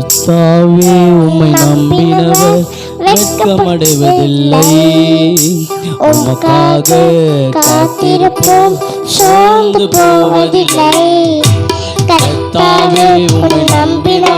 கர்த்தாவே உம்மை நம்பினவர் வெட்கமடைவதில்லை உமக்காக காத்திருப்போம் சோர்ந்து போவதில்லை. கர்த்தாவே உம்மை நம்பினவர்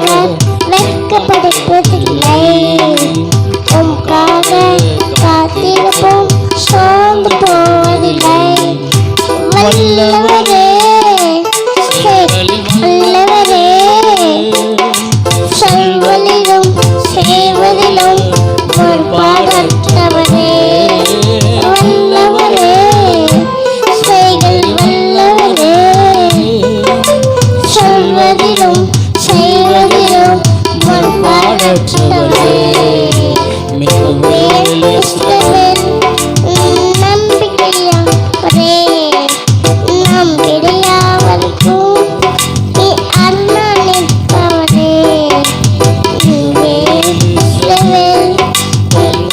செய்வதிலும் செய்வதிலும் வன்பாடற்றவரே நம்பிக்கையாவரே. நாம் கிடையாவதற்கும் நீ அண்ணா நிற்பவரே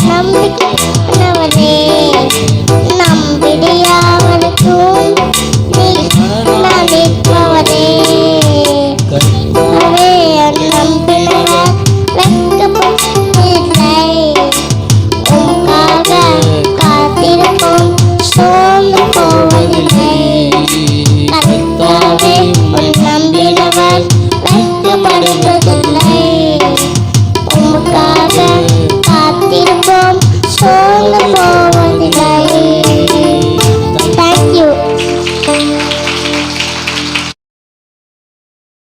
நம்பிக்கை